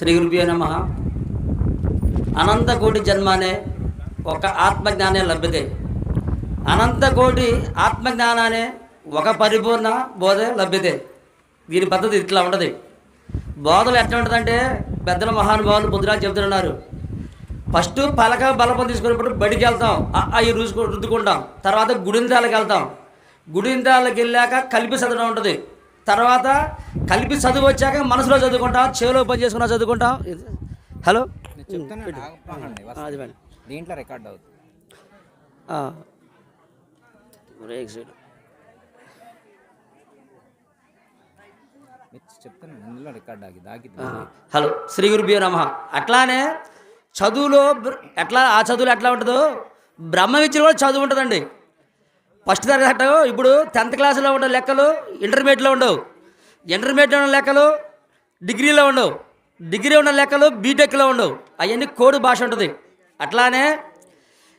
శ్రీ గురుభ్యో నమ. అనంతకోటి జన్మనే ఒక ఆత్మజ్ఞానే లభ్యతే. అనంతకోటి ఆత్మజ్ఞానానే ఒక పరిపూర్ణ బోధ లభ్యతే. దీని పద్ధతి ఇట్లా ఉంటుంది. బోధలు ఎట్లా ఉంటుందంటే పెద్దల మహానుభావులు బుద్ధురాజు చెబుతున్నారు. ఫస్ట్ పలక బలపం తీసుకునేప్పుడు బడికి వెళ్తాం. అవి రుచుకు రుద్దుకుంటాం. తర్వాత గుడింతాలకు వెళ్తాం. గుడింతాలకు వెళ్ళాక కలిపి చదవడం ఉంటుంది. తర్వాత కలిపి చదువు వచ్చాక మనసులో చదువుకుంటాం చెవిలో పని చేసుకున్నా చదువుకుంటాం. హలో? దీంట్లో రికార్డ్ అవుతుంది. హలో శ్రీ గురుభ్యో నమ. అట్లానే చదువులో ఎట్లా ఆ చదువులో ఎట్లా ఉంటుందో? బ్రహ్మ విద్యలో కూడా చదువు ఉంటుందండి. ఫస్ట్ తరగతి ఇప్పుడు టెన్త్ క్లాస్లో ఉండవు లెక్కలు ఇంటర్మీడియట్లో ఉండవు. ఇంటర్మీడియట్లో ఉన్న లెక్కలు డిగ్రీలో ఉండవు. డిగ్రీ ఉన్న లెక్కలు బీటెక్లో ఉండవు. అవన్నీ కోడి భాష ఉంటుంది. అట్లానే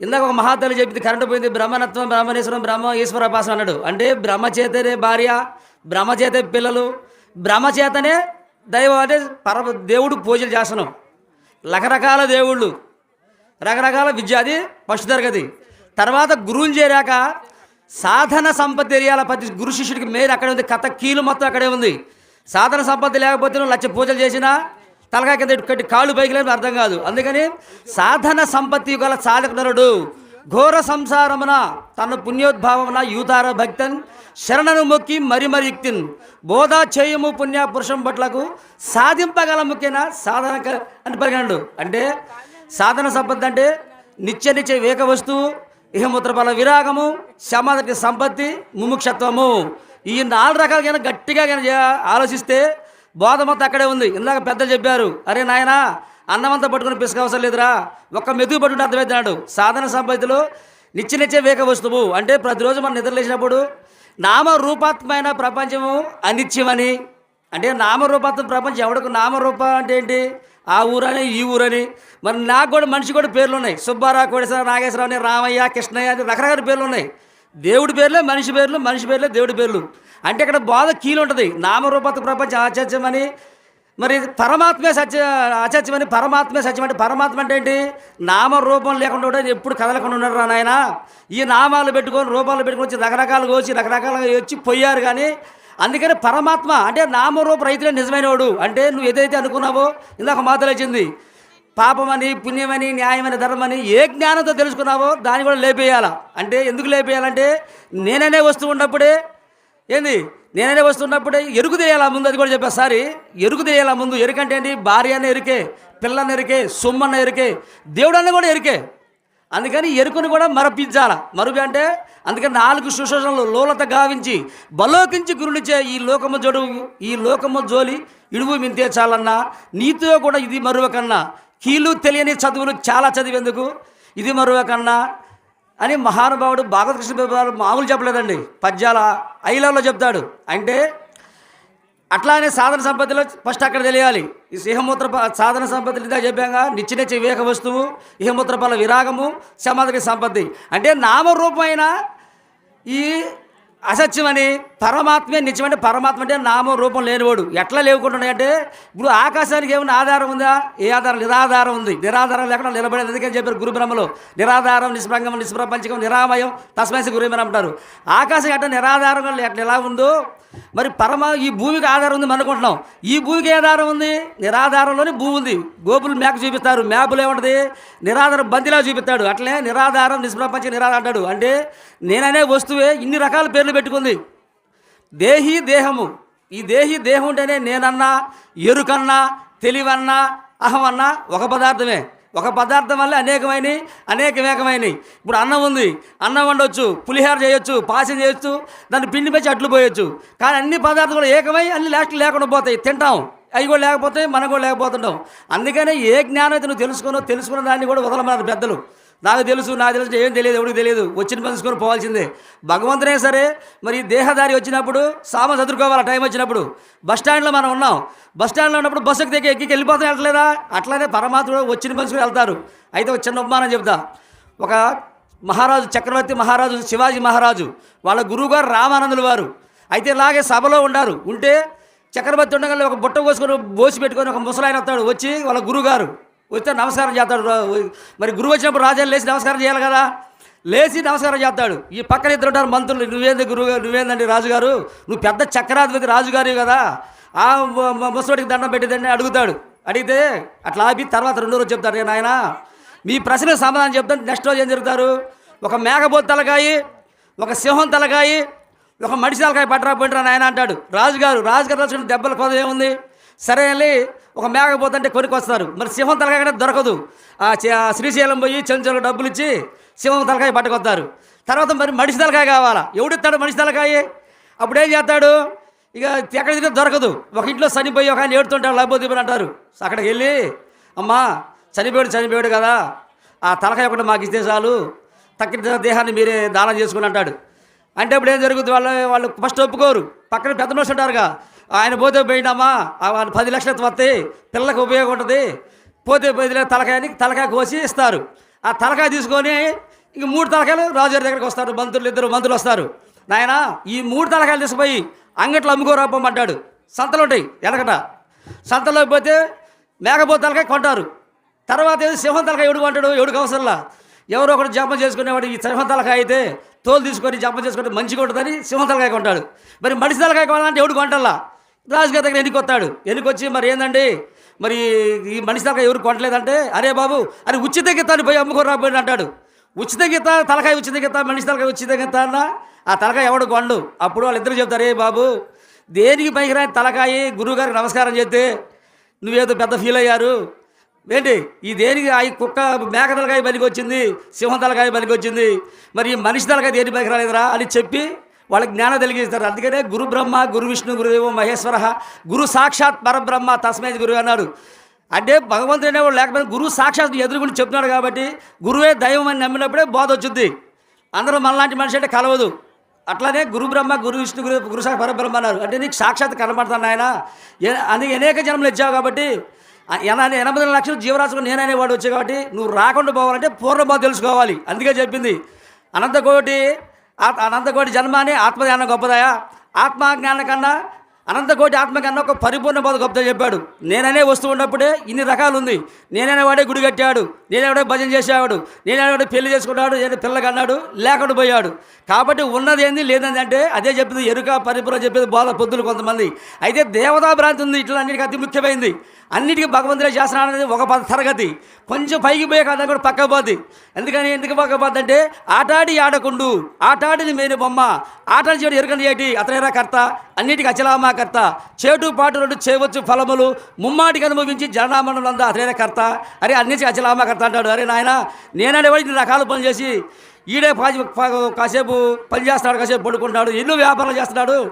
ఇందాక ఒక మహాతల్లి చెప్పింది కరెంటు పోయింది బ్రహ్మనత్వం బ్రహ్మేశ్వరం బ్రహ్మ ఈశ్వరపాసం అన్నాడు. అంటే బ్రహ్మ చేతనే భార్య బ్రహ్మ చేతే పిల్లలు బ్రహ్మ చేతనే దైవం అంటే పర దేవుడు పూజలు చేస్తున్నాం. రకరకాల దేవుళ్ళు రకరకాల విద్య అది ఫస్ట్ తరగతి. తర్వాత గురువులు చేరాక సాధన సంపత్తి తెలియాల ప్రతి గురు శిష్యుడికి మేలు అక్కడే ఉంది. కథ కీలు మొత్తం అక్కడే ఉంది. సాధన సంపత్తి లేకపోతే నువ్వు లక్ష పూజలు చేసినా తలకాయ కింద ఇటు కట్టి కాళ్ళు పైకి లేని అర్థం కాదు. అందుకని సాధన సంపత్తి గల సాధకునరుడు ఘోర సంసారమున తన పుణ్యోద్భావమున యూతార భక్తన్ శరణను మొక్కి మరి మరి యుక్తిన్. బోధ చేయము పుణ్య పురుషం పట్లకు సాధింపగల ముఖ్యన సాధన అని పరిగణడు అంటే సాధన సంపత్తి అంటే నిత్య నిత్య వేక వస్తువు ఇహమూత్ర విరాగము సమాధి సంపత్తి ముముక్షత్వము. ఈ నాలుగు రకాలు కనుక గట్టిగా కనుక ఆలోచిస్తే బోధ మొత్తం అక్కడే ఉంది. ఇందాక పెద్దలు చెప్పారు అరే నాయనా అన్నమంతా పట్టుకుని పిసుక అవసరం లేదురా. ఒక్క మెతుకు పట్టుకుని అర్థమవుతున్నాడు సాధన సంపత్తిలో నిత్య నిత్య వేక వస్తువు. అంటే ప్రతిరోజు మనం నిద్రలేసినప్పుడు నామరూపాత్మైన ప్రపంచము అనిత్యమని. అంటే నామరూపాత్మ ప్రపంచం ఎవడికి? నామరూప అంటే ఏంటి? ఆ ఊరని ఈ ఊరని. మరి నాకు కూడా మనిషి కూడా పేర్లు ఉన్నాయి. సుబ్బారావు కోడేశ్వర నాగేశ్వరరావు అని రామయ్య కృష్ణయ్య అని రకరకాల పేర్లు ఉన్నాయి. దేవుడి పేర్లే మనిషి పేర్లు మనిషి పేర్లే దేవుడి పేర్లు. అంటే ఇక్కడ బాధ కీలు ఉంటుంది నామరూపత ప్రపంచం ఆచర్యమని మరి పరమాత్మే సత్య ఆచర్యమని పరమాత్మే సత్యం అంటే పరమాత్మ అంటే ఏంటి? నామరూపం లేకుండా కూడా ఎప్పుడు కదలకుండా ఉన్నారు రా నాయన. ఈ నామాలు పెట్టుకొని రూపాలు పెట్టుకొని వచ్చి రకరకాలుగా వచ్చి రకరకాలుగా వచ్చి పోయారు కానీ అందుకని పరమాత్మ అంటే నామరూప రైతులే నిజమైనవాడు. అంటే నువ్వు ఏదైతే అనుకున్నావో ఇందాక మాతలేచింది పాపమని పుణ్యమని న్యాయమని ధర్మని ఏ జ్ఞానంతో తెలుసుకున్నావో దాన్ని కూడా లేపేయాల. అంటే ఎందుకు లేపేయాలంటే నేననే వస్తువు ఉన్నప్పుడే ఏంది? నేననే వస్తున్నప్పుడే ఎరుకు తెలియాలా ముందు? అది కూడా చెప్పేసారి ఎరుకు తెలియాలా ముందు? ఎరుకంటే ఏంటి భార్య అన్న ఎరికే పిల్లన్న ఎరికే సొమ్మన్న ఎరికే దేవుడన్న కూడా ఎరికే. అందుకని ఎరుకును కూడా మరపించాల. మరుపు అంటే అందుకని నాలుగు సుశోషణలు లోలత గావించి బలోకించి గురునిచ్చే ఈ లోకము జోడు ఈ లోకము జోలి ఇడువు మింతే చాలన్నా నీతో కూడా ఇది మరువకన్నా కీలు తెలియని చదువులు చాలా చదివేందుకు ఇది మరువకన్నా అని మహానుభావుడు భాగవత కృష్ణ మామూలు చెప్పలేదండి. పద్యాల ఐలలో చెప్తాడు. అంటే అట్లానే సాధన సంపత్తిలో ఫస్ట్ అక్కడ తెలియాలి. ఈ ఇహమూత్ర సాధన సంపత్తులు ఇందాక చెప్పాగా నిచ్చి నిత్య వివేక వస్తువు ఇహమూత్ర ఫల విరాగము సమాధిక సంపత్తి. అంటే నామరూపమైన ఈ అసత్యమని పరమాత్మే నిత్యమంటే పరమాత్మ అంటే నామం రూపం లేనివాడు. ఎట్లా లేవుకుంటున్నాయంటే ఇప్పుడు ఆకాశానికి ఏమైనా ఆధారం ఉందా? ఏ ఆధారం? నిరాధారం ఉంది. నిరాధారం లేకుండా నిలబడేది ఎందుకని చెప్పారు గురుబ్రహ్మలో. నిరాధారం నిష్ప్రంగం నిష్ప్రపంచకం నిరామయం తస్మైసి గురుబ్రహ్మ అంటారు? ఆకాశం ఎట్లా నిరాధారంగా ఎట్లా ఎలా ఉందో మరి పరమ ఈ భూమికి ఆధారం ఉంది మనం అనుకుంటున్నాం ఈ భూమికి ఏ ఆధారం ఉంది? నిరాధారంలోనే భూమి ఉంది. గోపులు మేక చూపిస్తారు. మ్యాపులు ఏముంటుంది? నిరాధారం బంతిలా చూపిస్తాడు. అట్లే నిరాధారం నిష్ప్రపంచ నిరాధారం అంటాడు. అంటే నేననే వస్తువే ఇన్ని రకాల పేర్లు పెట్టుకుంది. దేహి దేహము. ఈ దేహి దేహం ఉంటేనే నేనన్నా ఎరుకన్నా తెలివన్నా అహమన్నా ఒక పదార్థమే. ఒక పదార్థం వల్ల అనేకమైనవి అనేకమేకమైనవి ఇప్పుడు అన్నం ఉంది అన్నం వండొచ్చు పులిహార చేయొచ్చు పాసం చేయొచ్చు దాన్ని పిండి పెంచి అట్లు పోయొచ్చు. కానీ అన్ని పదార్థాలు కూడా ఏకమై అన్ని లాస్ట్ లేకుండా పోతాయి. తింటాం. అవి కూడా లేకపోతే మనం కూడా లేకపోతుంటాం. అందుకనే ఏ జ్ఞానం అయితే నువ్వు తెలుసుకున్నో తెలుసుకున్న దాన్ని కూడా వదలమన్నారు పెద్దలు. నాకు తెలుసు నాకు తెలుసు ఏం తెలియదు ఎవరికి తెలియదు. వచ్చిన పని తీసుకొని పోవాల్సిందే. భగవంతునే సరే మరి దేహదారి వచ్చినప్పుడు సామాన్ చదువుకోవాలి టైం వచ్చినప్పుడు? బస్ స్టాండ్లో మనం ఉన్నాం. బస్ స్టాండ్లో ఉన్నప్పుడు బస్సుకి దిగి ఎక్కి వెళ్ళిపోతాం వెళ్ళట్లేదా? అట్లానే పరమాత్మ వచ్చిన పని వెళ్తారు. అయితే ఒక చిన్న ఉపమానం చెప్తా. ఒక మహారాజు చక్రవర్తి మహారాజు శివాజీ మహారాజు వాళ్ళ గురువుగారు రామానందులు వారు. అయితే ఇలాగే సభలో ఉండారు. ఉంటే చక్రవర్తి ఉండగానే ఒక బుట్ట కోసుకొని బోసి పెట్టుకొని ఒక ముసలాయన వస్తాడు. వచ్చి వాళ్ళ గురువుగారు వస్తే నమస్కారం చేస్తాడు మరి గురువు వచ్చినప్పుడు రాజాలు లేచి నమస్కారం చేయాలి కదా? లేచి నమస్కారం చేస్తాడు. ఈ పక్కన ఇద్దరు ఉంటారు మంత్రులు నువ్వేంది గురువు నువ్వేందండి రాజుగారు? నువ్వు పెద్ద చక్రాధిపతి రాజుగారు కదా? ఆ ముసడికి ముసలోడికి దండం పెట్టిందని అడుగుతాడు. అడిగితే అట్లా ఆపి తర్వాత రెండో రోజు చెప్తాడు. నాయన మీ ప్రశ్నకు సమాధానం చెప్తాను. నెక్స్ట్ రోజు ఏం జరుగుతారు? ఒక మేకపోతు తలకాయి ఒక సింహం తలకాయి ఒక మడిసి తలకాయ పట్టరా పోయినరా నాయన అంటాడు. రాజుగారు రాజుగారు రాసుకున్న దెబ్బల కొద ఏముంది? సరే వెళ్ళి ఒక మేకపోతుంటే కొనుక్కొస్తారు. మరి సింహం తలకాయ కూడా దొరకదు. ఆ శ్రీశైలం పోయి చెంచలు డబ్బులు ఇచ్చి సింహం తలకాయ పట్టుకొస్తారు. తర్వాత మరి మనిషి తలకాయ కావాలా? ఎవడిస్తాడు మనిషి తలకాయ? అప్పుడు ఏం చేస్తాడు? ఇక ఎక్కడ తిరిగితే దొరకదు. ఒక ఇంట్లో చనిపోయి ఒక ఆయన ఏడుతుంటాడు లబ్బోదీపని అంటారు. అక్కడికి వెళ్ళి అమ్మా చనిపోయాడు చనిపోయాడు కదా. ఆ తలకాయ ఒకటి మాకు ఇస్తే చాలు. తక్కిన దేహాన్ని మీరే దానం చేసుకుని అంటాడు. అంటే ఇప్పుడు ఏం జరుగుతుంది? వాళ్ళు వాళ్ళు ఫస్ట్ ఒప్పుకోరు. పక్కన పెద్ద మనుషులు ఉంటారుగా. ఆయన పోతే పోయిండమ్మా వాళ్ళు పది లక్షలు వస్తాయి పిల్లలకు ఉపయోగం ఉంటుంది. పోతే పది లక్షల తలకాయని తలకాయ కోసి ఇస్తారు. ఆ తలకాయ తీసుకొని ఇంక మూడు తలకాయలు రాజుగారి దగ్గరికి వస్తారు. మంత్రులు ఇద్దరు మంత్రులు వస్తారు. నాయన ఈ మూడు తలకాయలు తీసుకుపోయి అంగట్లో అమ్ముకోరాపమ్మంటాడు సంతలు ఉంటాయి వెనకట. సంతలోకి పోతే మేకపో తలకాయ కొంటారు. తర్వాత ఏదో సింహం తలకాయ ఎవడు కొంటాడు ఎవడికి అవసరంలా. ఎవరో ఒకటి జపం చేసుకునేవాడు ఈ సింహం తలకాయ అయితే తోలు తీసుకొని జపం చేసుకుంటే మంచిగా ఉంటుందని సింహం తలకాయ కొంటాడు. మరి మనిషి తలకాయ కొనాలంటే ఎవడు కొంటల్లా? రాజుగారి దగ్గర ఎన్నికి వస్తాడు? వచ్చి మరి ఏందండి? మరి ఈ మనిషి తలకాయ ఎవరు కొనలేదంటే అరే బాబు అది ఉచిత గీతాన్ని పోయి అమ్ముకొని రాబోయి అంటాడు. ఉచిత గిత్త తలకాయ ఉచిత గిత్త మనిషి తలకాయ ఉచిత గీత అన్న ఆ తలకాయ ఎవడు కొండు అప్పుడు వాళ్ళిద్దరు చెప్తారు ఏ బాబు దేనికి పనికిరాని తలకాయ? గురువుగారికి నమస్కారం చేస్తే నువ్వేదో పెద్ద ఫీల్ అయ్యారు. ఏంటి? ఈ దేనికి ఆ కుక్క మేక తలకాయ పనికి వచ్చింది సింహం తలకాయ పనికి వచ్చింది మరి ఈ మనిషి తలకాయ దేని పైకి రాలేదురా అని చెప్పి వాళ్ళకి జ్ఞానం తెలిగిస్తారు అందుకనే గురు బ్రహ్మ గురు విష్ణు గురుదేవ మహేశ్వర గురు సాక్షాత్ పరబ్రహ్మ తస్మై గురువు అన్నాడు. అంటే భగవంతుడు అనేవాడు లేకపోతే గురువు సాక్షాత్ ఎదుర్కొని చెప్తున్నాడు కాబట్టి గురువే దైవం అని నమ్మినప్పుడే బోధ వచ్చింది. అందరూ మనలాంటి మనిషి అంటే కలవదు. అట్లానే గురు బ్రహ్మ గురు విష్ణు గురు గురు పరబ్రహ్మ అన్నారు. అంటే నీకు సాక్షాత్ కనబడతాను ఆయన అందుకే అనేక జన్మలు ఇచ్చావు కాబట్టి ఎనభై ఎనభై లక్షలు జీవరాశులు నేననేవాడు వచ్చావు కాబట్టి నువ్వు రాకుండా పోవాలంటే పూర్ణబోధ తెలుసుకోవాలి. అందుకే చెప్పింది. అనంతకోటి అనంతకోటి జన్మ అని ఆత్మజ్ఞానం గొప్పదయా? ఆత్మజ్ఞానం కన్నా అనంతకోటి ఆత్మ కన్నా ఒక పరిపూర్ణ బోధ గొప్పదని చెప్పాడు. నేననే వస్తువు ఉన్నప్పుడే ఇన్ని రకాలు ఉంది నేననే వాడే గుడి కట్టాడు. నేనేవాడే భజన చేసేవాడు నేనేవాడే పెళ్ళి చేసుకున్నాడు నేను పిల్లగా అన్నాడు లేకుండా పోయాడు కాబట్టి ఉన్నది ఏంది లేదంది అంటే అదే చెప్పింది ఎరుక పరిపుర చెప్పేది బోధ పొద్దులు కొంతమంది. అయితే దేవతా భ్రాంతి ఉంది ఇట్లా అన్నిటికీ అతి ముఖ్యమైంది. అన్నిటికీ భగవంతుడే చేస్తున్నాడు అనేది ఒక పద తరగతి. కొంచెం పైకి పోయే కదా కూడా పక్క పోద్ది. ఎందుకని ఎందుకు పక్క పోద్ది అంటే ఆటాడి ఆడకుండు ఆటాడిని మేని బొమ్మ ఆటలు చేయడం ఎరుకని ఏటి అతనేరా కర్త అన్నిటికీ అచలామా కర్త. చేటు పాటు రెండు చేయవచ్చు ఫలములు ముమ్మాటికి అనుభవించి జననామణులంతా అతనేరా కర్త. అరే అన్నిటికీ అచలామా కర్త అంటాడు అరే నాయన నేననేవాడు వాడికి రకాల పనులు చేసి ఈడే పా- కాసేపు పని చేస్తాడు కాసేపు పడుకుంటాడు ఎన్నో వ్యాపారాలు చేస్తున్నాడు.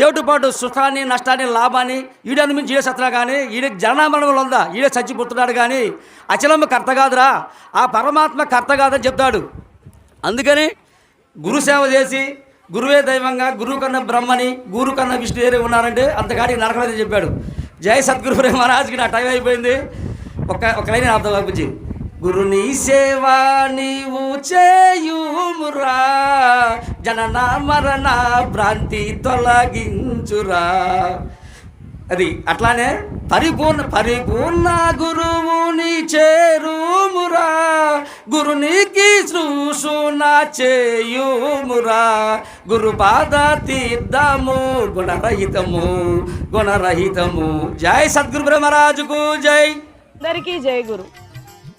చెవిటిపాటు సుఖాన్ని నష్టాన్ని లాభాన్ని ఈడని మించి ఈడే కానీ ఈడ జననామరణంలో ఉందా? ఈడే చచ్చిపోతున్నాడు కానీ అచలమ్మ కర్త కాదురా. ఆ పరమాత్మ కర్త కాదని చెప్తాడు. అందుకని గురుసేవ చేసి గురువే దైవంగా గురువు కన్నా బ్రహ్మని గురువు కన్నా విష్ణు వేరే ఉన్నారంటే అంతకాడికి నరకలేదని చెప్పాడు. జై సద్గురు మహారాజ్కి నా టైం అయిపోయింది. ఒక ఒక లైన్ అర్థం పంపించి గురుని సేవా నీవు చేయుమురా. జనన మరణ భ్రాంతి తొలగించురా. అది అట్లానే పరిపూర్ణ పరిపూర్ణ గురువుని చేరుమురా. గురునికి శృషున చేయుమురా. గురుపాద తీర్థము గుణరహితము గుణరహితము. జై సద్గురు బ్రహ్మరాజుకు జై. అందరికీ జై గురు.